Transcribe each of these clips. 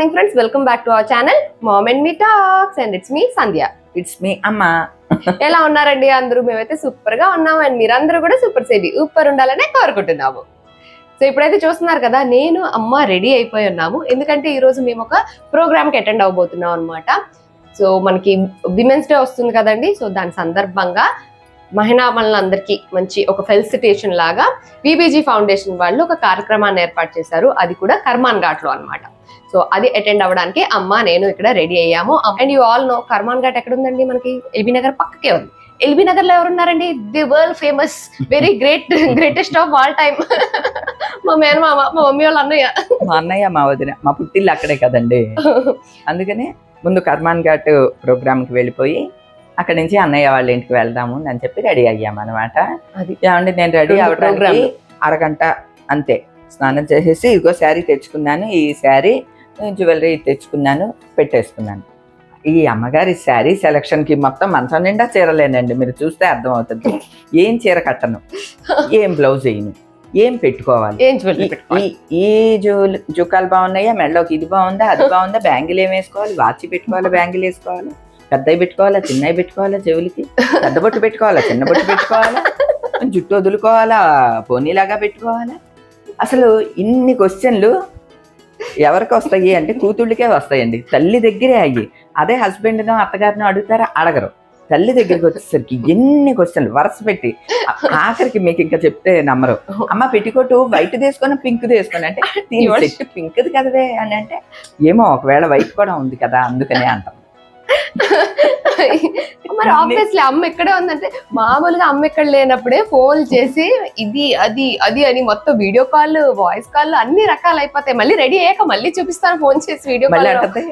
Morning friends welcome back to our channel mom and me talks and it's me Sandhya it's me Amma ఎలా ఉన్నారండి అందరూ? మేమైతే సూపర్గా ఉన్నాము అండ్ మీరందరూ కూడా సూపర్ సేవి సూపర్ ఉండాలనే కోరుకుంటున్నాము. సో ఇప్పుడైతే చూస్తున్నారు కదా నేను అమ్మ రెడీ అయిపోయి ఉన్నాము. ఎందుకంటే ఈ రోజు మేము ఒక ప్రోగ్రామ్కి అటెండ్ అవ్వబోతున్నాం అనమాట సో మనకి విమెన్స్ డే వస్తుంది కదండి. సో దాని సందర్భంగా మహిళా మనందరికీ మంచి ఒక ఫెలిసిటేషన్ లాగా విబీజీ ఫౌండేషన్ వాళ్ళు ఒక కార్యక్రమాన్ని ఏర్పాటు చేశారు. అది కూడా కర్మాన్ ఘాట్లో అనమాట సో అది అటెండ్ అవ్వడానికి అమ్మ నేను ఇక్కడ రెడీ అయ్యాము. And you all know Karmanghat ఎక్కడ ఉందండి మనకి? ఎల్బీ నగర్ పక్కకే ఉంది. ఎల్బీ నగర్లో ఎవరున్నారండి? The world famous very great greatest of all time మా మేనమామ మా మమ్మీ వాళ్ళ అన్నయ్య. మా అన్నయ్య మా వదిన మా పుట్టిల్లు అక్కడే కదండి. అందుకని ముందు కర్మాన్ ఘాట్ ప్రోగ్రామ్కి వెళ్ళిపోయి అక్కడి నుంచి అన్నయ్య వాళ్ళ ఇంటికి వెళ్దాము అని చెప్పి రెడీ అయ్యామన్నమాట అది. ఏమండి నేను రెడీ అవడానికి. అరగంట అంతే. స్నానం చేసేసి ఇదిగో శారీ తెచ్చుకున్నాను. ఈ శారీ జ్యువెలరీ తెచ్చుకున్నాను పెట్టేసుకున్నాను. ఈ అమ్మగారి శారీ సెలక్షన్కి మొత్తం మంచం నిండా చీరలేనండి మీరు చూస్తే అర్థమవుతుంది. ఏం చీర కట్టను ఏం బ్లౌజ్ వేయను ఏం పెట్టుకోవాలి? ఈ- పెట్టుకోవాలి? ఈ ఈ జూ జుకాలు బాగున్నాయా? మెడలోకి ఇది బాగుందా? అది బాగుందా? బ్యాంగిల్ ఏం వేసుకోవాలి? వాచి పెట్టుకోవాలా? బ్యాంగిల్ వేసుకోవాలా? పెద్దవి పెట్టుకోవాలా? చిన్నవి పెట్టుకోవాలా చెవులకి పెద్ద బొట్టు పెట్టుకోవాలా? చిన్న బొట్టు పెట్టుకోవాలా? జుట్టు వదులుకోవాలా? పోనీలాగా పెట్టుకోవాలా? అసలు ఇన్ని క్వశ్చన్లు ఎవరికి వస్తాయి అంటే కూతుళ్ళకే వస్తాయండి. తల్లి దగ్గరే అయ్యి. అదే హస్బెండ్నో అత్తగారినో అడుగుతారా? అడగరు. తల్లి దగ్గరికి వచ్చేసరికి ఎన్ని క్వశ్చన్లు వరుస పెట్టి. ఆఖరికి మీకు ఇంకా చెప్తే నమ్మరు. అమ్మ పెట్టికోటు వైట్ తీసుకొని పింక్ తీసుకొని అంటే పింక్ది కదవే అని అంటే ఏమో ఒకవేళ వైట్ కూడా ఉంది కదా అందుకనే అంటాం. మరి ఆబ్వియస్లీ అమ్మ ఎక్కడే ఉందంటే మామూలుగా అమ్మ ఎక్కడ లేనప్పుడే ఫోన్ చేసి ఇది అది అది అని మొత్తం వీడియో కాల్ వాయిస్ కాల్ అన్ని రకాలు అయిపోతాయి. మళ్ళీ రెడీ అయ్యాక మళ్ళీ చూపిస్తాను ఫోన్ చేసి వీడియో కాల్ అంటది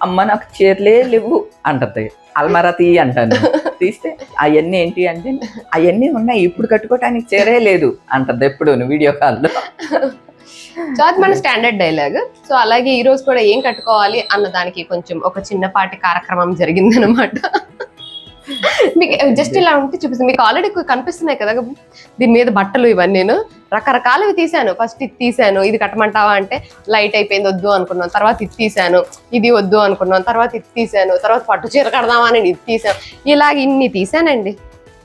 అమ్మ నాకు చీరలే లేవు అంటది. అల్మరా తీ అంటాను. తీస్తే అవన్నీ ఏంటి అంటే అవన్నీ ఉన్నాయి ఇప్పుడు కట్టుకోవటానికి చీరే లేదు అంటది ఎప్పుడు వీడియో కాల్లో సో అది మన స్టాండర్డ్ డైలాగ్ సో అలాగే ఈ రోజు కూడా ఏం కట్టుకోవాలి అన్న దానికి కొంచెం ఒక చిన్నపాటి కార్యక్రమం జరిగింది అనమాట మీకు జస్ట్ ఇలా ఉంటే చూపిస్తాను. మీకు ఆల్రెడీ కనిపిస్తున్నాయి కదా దీని మీద బట్టలు ఇవన్నీ నేను రకరకాలవి తీసాను ఫస్ట్ ఇది తీసాను ఇది కట్టమంటావా అంటే లైట్ అయిపోయింది వద్దు అనుకున్నాం తర్వాత ఇది తీసాను ఇది వద్దు అనుకున్నాం తర్వాత ఇది తీసాను తర్వాత పట్టు చీర కడదామా అని ఇది తీసాను ఇలాగ ఇన్ని తీసానండి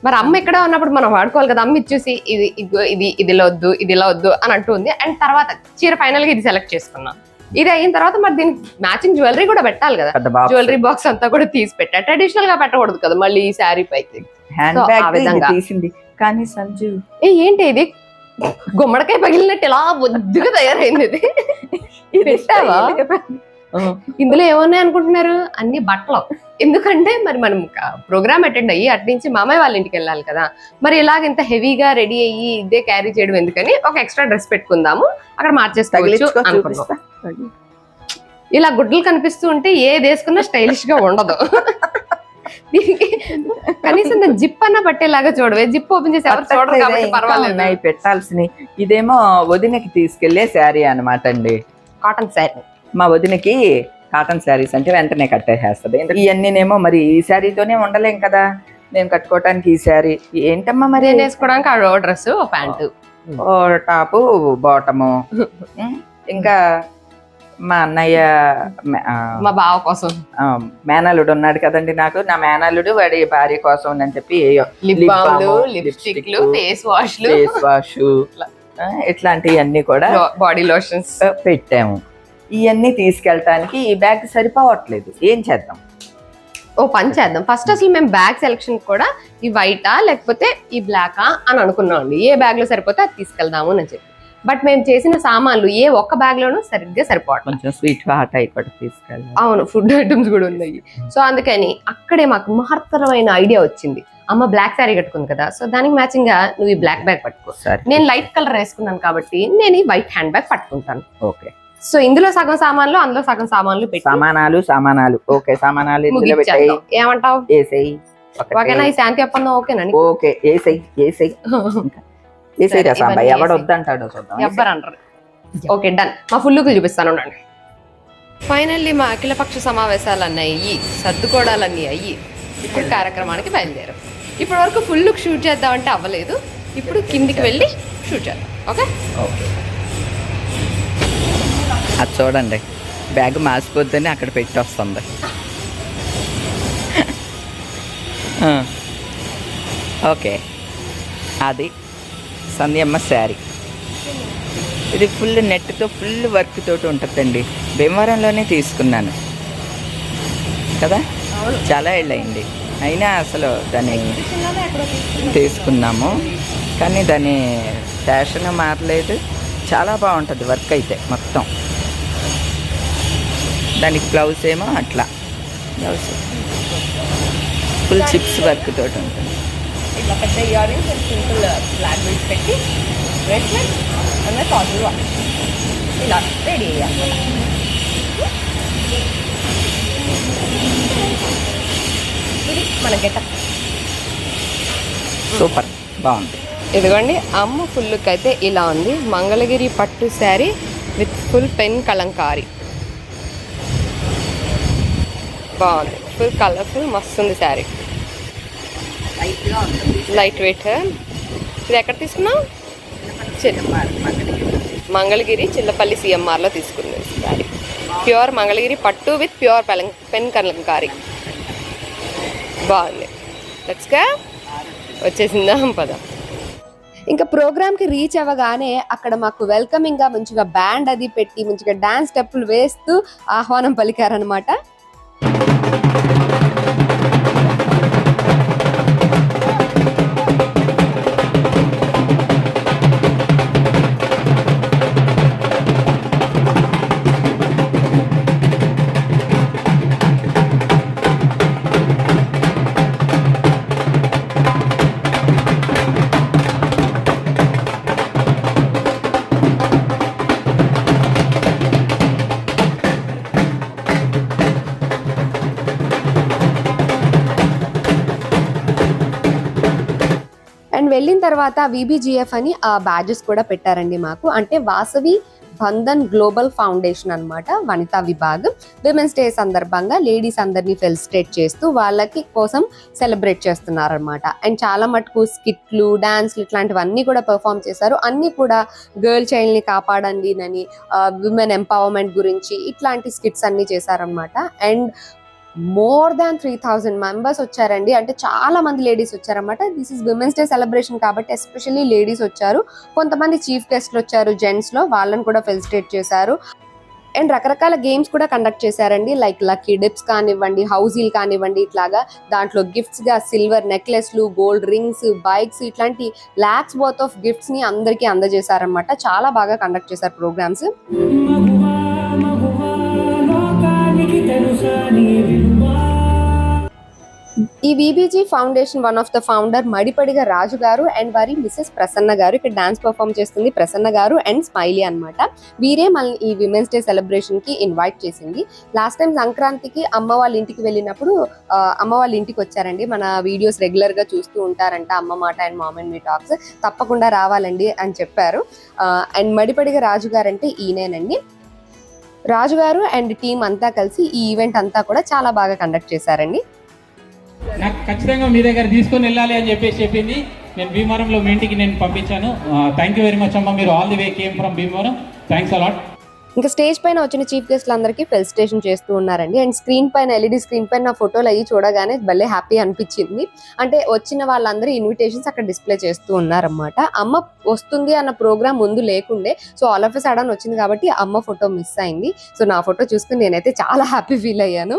మరి అమ్మ ఇక్కడ ఉన్నప్పుడు మనం వాడుకోవాలి కదా అమ్మ ఇది చూసి ఇది ఇది ఇది ఇలా వద్దు ఇది ఇలా వద్దు అని అంటుంది అండ్ తర్వాత చీర ఫైనల్గా ఇది సెలెక్ట్ చేసుకున్నాం. ఇది అయిన తర్వాత మరి దీనికి మ్యాచింగ్ జ్యువెలరీ కూడా పెట్టాలి కదా. జ్యువెలరీ బాక్స్ అంతా కూడా తీసి పెట్టా ట్రెడిషనల్గా పెట్టకూడదు కదా మళ్ళీ ఈ శారీ పైకి. తీసింది. కానీ సంజు ఏ ఏంటి ఇది? గుమ్మడికాయ పగిలినట్టు ఇలా బొద్దుగా తయారైంది ఇది. ఇది పెట్టావా? ఇందులో ఏమున్నాయి అనుకుంటున్నారు? అన్ని బట్టలు. ఎందుకంటే మరి మనం ప్రోగ్రామ్ అటెండ్ అయ్యి అటు నుంచి మామయ్య వాళ్ళ ఇంటికి వెళ్ళాలి కదా. మరి ఇలాగ ఇంత హెవీగా రెడీ అయ్యి ఇదే క్యారీ చేయడం ఎందుకని ఒక ఎక్స్ట్రా డ్రెస్ పెట్టుకుందాము. అక్కడ మార్చేసుకోవచ్చు అనుకున్నాం. ఇలా గుడ్లు కనిపిస్తూ ఉంటే ఏది వేసుకున్నా స్టైలిష్గా ఉండదు. దీనికి కనీసం జిప్ అన్న పట్టేలాగా చూడవే. జిప్ ఓపెన్ చేసి ఎవరు చూడరు కాబట్టి పర్వాలేదు. ఉన్నాయి పెట్టాల్సినవి. ఇదేమో వదినకి తీసుకెళ్ళే శారీ అన్నమాట అండి. కాటన్ శారీ. మా వదినకి కాటన్ శారీస్ అంటే వెంటనే కట్టేసేస్తుంది. ఇవన్నీనేమో మరి ఈ శారీతోనే ఉండలేం కదా. నేను కట్టుకోవటానికి ఈ శారీ. ఏంటమ్మా మరి? వేసుకోవడానికి ఆ డ్రెస్ ప్యాంటు. ఓ టాపు బాటము. ఇంకా మా అన్నయ్య మే- బావ కోసం. మేనల్లుడు ఉన్నాడు కదండి నాకు. నా మేనల్లుడు వాడి భార్య కోసం అని చెప్పి లిప్స్టిక్లు ఫేస్ వాష్లు. Face wash. ఇట్లాంటివన్నీ కూడా బాడీ లోషన్స్. పెట్టాము. ఇవన్నీ తీసుకెళ్ళటానికి ఈ బ్యాగ్ సరిపోవట్లేదు. ఏం చేద్దాం? ఓ పని చేద్దాం. ఫస్ట్ అసలు మేము బ్యాగ్ సెలెక్షన్ కూడా ఈ వైటా లేకపోతే ఈ బ్లాకా అని అనుకున్నాం అండి ఏ బ్యాగ్లో సరిపోతే అది తీసుకెళ్దాము అని చెప్పి. బట్ మేము చేసిన సామాన్లు ఏ ఒక్క బ్యాగ్ లోనూ సరిగ్గా సరిపోవట్లేదు. కొంచెం స్వీట్ హాట్ అయి కూడా తీసుకెళ్ళాలి. అవును ఫుడ్ ఐటమ్స్ కూడా ఉన్నాయి. సో అందుకని అక్కడే మాకు మహత్తరమైన ఐడియా వచ్చింది. అమ్మ బ్లాక్ శారీ కట్టుకుంది కదా సో దానికి మ్యాచింగ్గా నువ్వు ఈ బ్లాక్ బ్యాగ్ పట్టుకో. సరే. నేను లైట్ కలర్ వేసుకున్నాను కాబట్టి నేను ఈ వైట్ హ్యాండ్ బ్యాగ్ పట్టుకుంటాను. ఓకే. సో ఇందులో సగం సామాన్లు అందులో సగం సామాన్లు సామానాలు సామానాలు. ఓకే సామానాలు ఇందులో పెట్టాయి. ఏమంటావు? ఓకేనా ఈ శాంతి ఒప్పందం ఓకేనా నీకు? ఓకే వేసేయి వేసేయి సరే, రసాంబ ఇవన్నీ ఎవడు. వద్దంటాడో చూద్దాం. ఎవ్వరు ఓకే డన్. మా ఫుల్లుకు చూపిస్తాను ఉండండి. ఫైనల్లీ మా అఖిలపక్ష సమావేశాలు అన్నీ అయ్యి సర్దుకోవడాలన్నీ అయ్యి ఇప్పుడు కార్యక్రమానికి బయలుదేరాం. ఇప్పటి వరకు ఫుల్ షూట్ చేద్దామంటే అవ్వలేదు. ఇప్పుడు కిందికి వెళ్ళి షూట్ చేద్దాం. ఓకే? ఓకే. అది చూడండి. బ్యాగ్ మాసిపోద్దని అక్కడ పెట్టి వస్తుంది. ఓకే. అది సంధ్యమ్మ శారీ. ఇది ఫుల్ నెట్తో ఫుల్ వర్క్ తోటి ఉంటుందండి. భీమవరంలోనే తీసుకున్నాను. కదా? చాలా ఏళ్ళయింది. అయినా అసలు దాన్ని తీసుకున్నాము. కానీ దాని ఫ్యాషన్ మారలేదు. చాలా బాగుంటుంది వర్క్ అయితే మొత్తం. దానికి బ్లౌజ్ ఏమో అట్లా. బ్లౌజ్. ఫుల్ చిప్స్ వర్క్ తోటి ఉంటుంది. ఇట్లా పెద్ద ear rings and simple black beads పెట్టి బ్రేస్లెట్ అన్న కాజులు ఇలా రెడీ అయ్యాలి ఇది మన గెటప్. సూపర్. బాగుంది. ఇదిగోండి అమ్మ ఫుల్ లుక్ అయితే ఇలా ఉంది. మంగళగిరి పట్టు sari with full pen Kalamkari. బాగుంది ఫుల్ కలర్ఫుల్ మస్తు ఉంది శారీ లైట్ వెయిట్ ఇది ఎక్కడ తీసుకున్నావు? మంగళగిరి చిల్లపల్లి సిఎంఆర్లో తీసుకుంది శారీ ప్యూర్ మంగళగిరి పట్టు విత్ ప్యూర్ పెలం పెన్ కలంకారీ. బాగుంది. లెట్స్గా వచ్చేసిందా పద. ఇంకా ప్రోగ్రామ్కి రీచ్ అవ్వగానే అక్కడ మాకు వెల్కమింగ్గా మంచిగా బ్యాండ్ అది పెట్టి మంచిగా డ్యాన్స్ స్టెప్పులు వేస్తూ ఆహ్వానం పలికారనమాట Thank you. అండ్ వెళ్ళిన తర్వాత విబిజిఎఫ్ అని ఆ బ్యాజెస్ కూడా పెట్టారండి మాకు. అంటే వాసవి బంధన్ గ్లోబల్ ఫౌండేషన్ అన్నమాట వనితా విభాగం. విమెన్స్ డే సందర్భంగా లేడీస్ అందరినీ ఫెలిసిటేట్ చేస్తూ వాళ్ళకి కోసం సెలబ్రేట్ చేస్తున్నారనమాట అండ్ చాలా మటుకు స్కిట్లు డాన్స్లు ఇట్లాంటివన్నీ కూడా పెర్ఫామ్ చేశారు. అన్నీ కూడా గర్ల్ చైల్డ్ని కాపాడండి అని విమెన్ ఎంపవర్మెంట్ గురించి ఇట్లాంటి స్కిట్స్ అన్నీ చేశారనమాట and more than three thousand members వచ్చారండి. అంటే చాలా మంది ladies వచ్చారన్నమాట. This is women's day celebration కాబట్టి ఎస్పెషల్లీ లేడీస్ వచ్చారు. కొంతమంది చీఫ్ గెస్ట్లు వచ్చారు జెంట్స్లో. వాళ్ళని కూడా ఫెలిసిటేట్ చేశారు. అండ్ రకరకాల గేమ్స్ కూడా కండక్ట్ చేశారండి. లైక్ లక్కీ డిప్స్ కానివ్వండి హౌజీలు కానివ్వండి ఇట్లాగా దాంట్లో గిఫ్ట్స్గా సిల్వర్ నెక్లెస్లు గోల్డ్ రింగ్స్ బైక్స్ ఇట్లాంటి లాక్స్ వర్త్ ఆఫ్ గిఫ్ట్స్ని అందరికీ అందజేశారనమాట చాలా బాగా కండక్ట్ చేశారు ప్రోగ్రామ్స్. ఈ BBG foundation one of the founder Madipadiga Raju garu and వారి మిసెస్ ప్రసన్న గారు ఇక్కడ డాన్స్ పర్ఫామ్ చేస్తుంది. ప్రసన్న గారు అండ్ స్మైలీ అన్నమాట. వీరే మనల్ని ఈ విమెన్స్ డే సెలబ్రేషన్కి ఇన్వైట్ చేసింది. లాస్ట్ టైం సంక్రాంతికి అమ్మ వాళ్ళ ఇంటికి వెళ్ళినప్పుడు అమ్మ వాళ్ళ ఇంటికి వచ్చారండి. మన వీడియోస్ రెగ్యులర్గా చూస్తూ ఉంటారంట అమ్మ మాట and mom and me talks తప్పకుండా రావాలండి అని చెప్పారు. అండ్ మడిపడిగా రాజు గారు అంటే ఈయనేనండి. రాజు గారు అండ్ టీం అంతా కలిసి ఈ ఈవెంట్ అంతా కూడా చాలా బాగా కండక్ట్ చేశారండి. నాకు ఖచ్చితంగా మీ దగ్గర తీసుకొని వెళ్ళాలి అని చెప్పేసి చెప్పింది. నేను భీమవరంలో మీ ఇంటికి నేను పంపించాను. థ్యాంక్ యూ వెరీ మచ్ అమ్మ. మీరు all the way came from Bhimavaram. Thanks a lot ఇంకా స్టేజ్ పైన వచ్చిన చీఫ్ గెస్ట్లు అందరికీ ఫెలిసిటేషన్ చేస్తూ ఉన్నారండి. అండ్ స్క్రీన్ పైన ఎల్ఈడి స్క్రీన్ పైన నా ఫోటోలు అయ్యి చూడగానే భలే హ్యాపీ అనిపించింది. అంటే వచ్చిన వాళ్ళందరూ ఇన్విటేషన్స్ అక్కడ డిస్ప్లే చేస్తూ ఉన్నారన్నమాట. అమ్మ వస్తుంది అన్న ప్రోగ్రామ్ ముందు లేకుండే సో ఆల్ ఆఫ్ సడన్ వచ్చింది కాబట్టి అమ్మ ఫోటో మిస్ అయింది. సో నా ఫోటో చూసుకుని నేనైతే చాలా హ్యాపీ ఫీల్ అయ్యాను.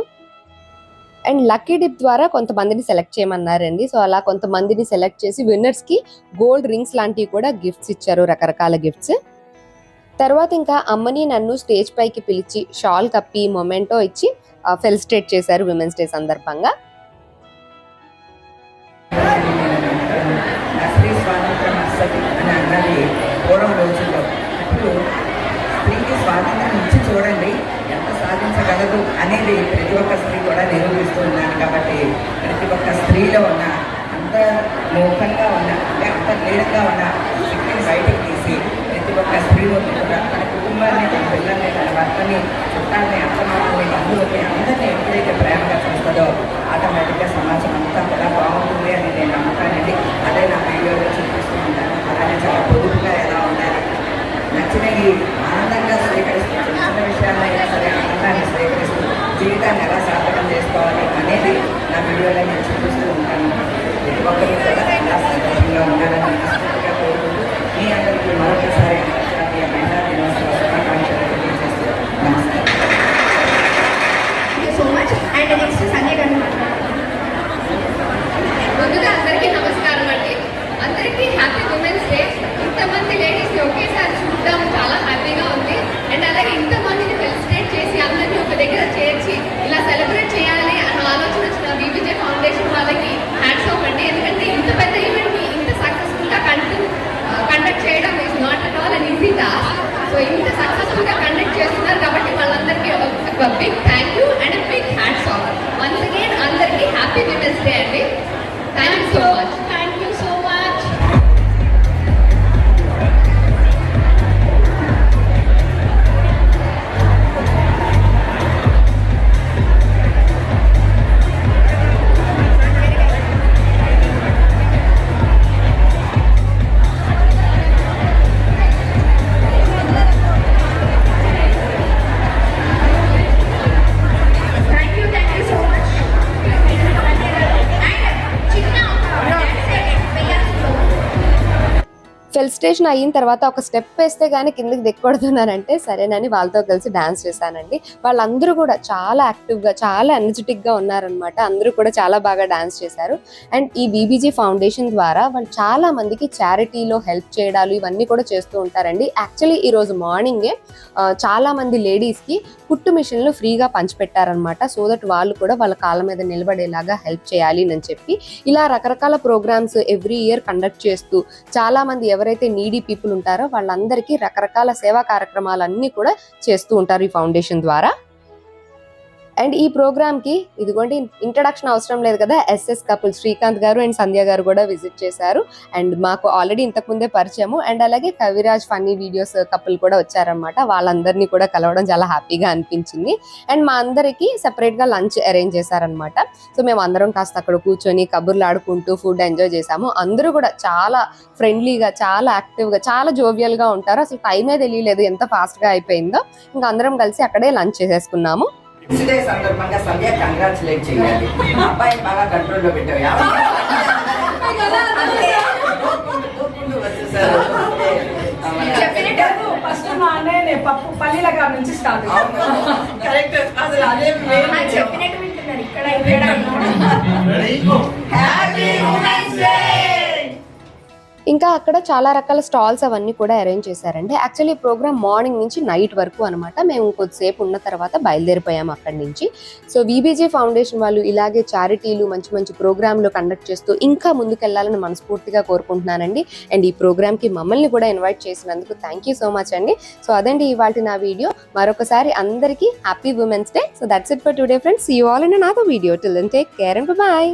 అండ్ లక్కీ డిప్ ద్వారా కొంతమందిని సెలెక్ట్ చేయమన్నారండి. సో అలా కొంతమందిని సెలెక్ట్ చేసి విన్నర్స్కి గోల్డ్ రింగ్స్ లాంటివి కూడా గిఫ్ట్స్ ఇచ్చారు రకరకాల గిఫ్ట్స్ తర్వాత ఇంకా అమ్మని నన్ను స్టేజ్ పైకి పిలిచి షాల్ కప్పి మొమెంటో ఇచ్చి ఫెలిసిటేట్ చేశారు విమెన్స్ డే సందర్భంగా. పూర్వం రోజుల్లో ఇప్పుడు స్త్రీకి స్వాతంత్రం ఇచ్చి చూడండి ఎంత సాధించగలదు అనేది ప్రతి ఒక్క స్త్రీ కూడా నిరూపిస్తూ ఉన్నాను కాబట్టి ప్రతి ఒక్క స్త్రీలో ఉన్న అంత మోహంగా ఉన్న అంటే అంత లీడంగా ఉన్న శక్తిని బయటకు తీసి ఒక్క స్త్రీలోకి కూడా. తన కుటుంబాన్ని తన పిల్లల్ని తన భర్తని చుట్టాలని అత్తమామల్ని బంధువుల్ని అందరినీ ఎప్పుడైతే ప్రేమగా చూస్తుందో ఆటోమేటిక్గా సమాజం అంతా కూడా బాగుంటుంది అని నేను నమ్ముతానండి. అదే నా వీడియోలో చూపిస్తూ ఉంటాను. అలానే చాలా పొదుపుగా ఎలా ఉండాలి. నచ్చిన ఈ ఆనందంగా స్వీకరిస్తూ చిన్న చిన్న విషయాలైనా సరే ఆనందాన్ని స్వీకరిస్తూ జీవితాన్ని ఎలా సాధకం చేసుకోవాలి అనేది నా వీడియోలో నేను చూపిస్తూ ఉంటాను. ఒకరు దగ్గర చేర్చి ఇలా సెలబ్రేట్ చేయాలి అన్న ఆలోచన వచ్చిన బీబీజే ఫౌండేషన్ వాళ్ళకి హ్యాండ్స్ ఆఫ్ అండి. ఎందుకంటే ఇంత పెద్ద ఈవెంట్ని ఇంత సక్సెస్ఫుల్గా కంటూ కండక్ట్ చేయడం is not at all an easy task so ఇంత సక్సెస్ఫుల్గా కండక్ట్ చేస్తున్నారు కాబట్టి వాళ్ళందరికీ ఒక big thank you and big hats off once again అందరికీ హ్యాపీ విమెన్స్ డే అండి. Thank you so much felicitation అయిన తర్వాత ఒక స్టెప్ వేస్తే కానీ కిందకి దిక్కకూడదున్నానంటే సరేనని వాళ్ళతో కలిసి డాన్స్ చేశానండి. వాళ్ళందరూ కూడా చాలా యాక్టివ్గా చాలా ఎనర్జెటిక్గా ఉన్నారనమాట అందరూ కూడా చాలా బాగా డాన్స్ చేశారు. అండ్ ఈ బీబీజీ ఫౌండేషన్ ద్వారా వాళ్ళు చాలా మందికి చారిటీలో హెల్ప్ చేయడాలు ఇవన్నీ కూడా చేస్తూ ఉంటారండి. యాక్చువల్లీ ఈ రోజు మార్నింగే చాలా మంది లేడీస్కి కుట్టు మిషన్లు ఫ్రీగా పంచిపెట్టారనమాట సో దట్ వాళ్ళు కూడా వాళ్ళ కాళ్ళ మీద నిలబడేలాగా హెల్ప్ చేయాలి అని చెప్పి ఇలా రకరకాల ప్రోగ్రామ్స్ ఎవ్రీ ఇయర్ కండక్ట్ చేస్తూ చాలా మంది ఎవరైతే నీడీ పీపుల్ ఉంటారో వాళ్ళందరికీ రకరకాల సేవా కార్యక్రమాలన్నీ కూడా చేస్తూ ఉంటారు ఈ ఫౌండేషన్ ద్వారా. అండ్ ఈ ప్రోగ్రామ్కి ఇదిగోండి ఇంట్రడక్షన్ అవసరం లేదు కదా ఎస్ఎస్ కపుల్ శ్రీకాంత్ గారు అండ్ సంధ్య గారు కూడా విజిట్ చేశారు. అండ్ మాకు ఆల్రెడీ ఇంతకు ముందే పరిచయము. అండ్ అలాగే కవిరాజ్ ఫన్నీ వీడియోస్ కపుల్ కూడా వచ్చారనమాట వాళ్ళందరినీ కూడా కలవడం చాలా హ్యాపీగా అనిపించింది. అండ్ మా అందరికి సెపరేట్గా లంచ్ అరేంజ్ చేశారనమాట సో మేము అందరం కాస్త అక్కడ కూర్చొని కబుర్లు ఆడుకుంటూ ఫుడ్ ఎంజాయ్ చేసాము అందరూ కూడా చాలా ఫ్రెండ్లీగా చాలా యాక్టివ్గా చాలా జోవియల్గా ఉంటారు. అసలు టైమే తెలియలేదు ఎంత ఫాస్ట్గా అయిపోయిందో. ఇంకా అందరం కలిసి అక్కడే లంచ్ చేసేసుకున్నాము. డే సందర్భంగా సంధ్య కంగ్రాచులేట్ చేయాలి. మా అబ్బాయిని బాగా కంట్రోల్లో పెట్టావు ఫస్ట్ మా అన్నయ్య పప్పు పల్లీల నుంచి స్టార్ట్. కరెక్ట్. అసలు అదే చెప్పినట్టు వింటున్నారు ఇక్కడ హ్యాపీ ఉమెన్స్ డే ఇంకా అక్కడ చాలా రకాల స్టాల్స్ అవన్నీ కూడా అరేంజ్ చేశారండి. యాక్చువల్లీ ప్రోగ్రామ్ మార్నింగ్ నుంచి నైట్ వరకు అనమాట మేము కొద్దిసేపు ఉన్న తర్వాత బయలుదేరిపోయాము అక్కడి నుంచి. సో వీబీజీ ఫౌండేషన్ వాళ్ళు ఇలాగే చారిటీలు మంచి మంచి ప్రోగ్రాంలు కండక్ట్ చేస్తూ ఇంకా ముందుకెళ్ళాలని మనస్ఫూర్తిగా కోరుకుంటున్నానండి. అండ్ ఈ ప్రోగ్రామ్కి మమ్మల్ని కూడా ఇన్వైట్ చేసినందుకు థ్యాంక్ యూ సో మచ్ అండి. సో అదండి ఇవాళ నా వీడియో. మరొకసారి అందరికీ happy women's day so that's it for today friends you all and నాతో video till and take care and bye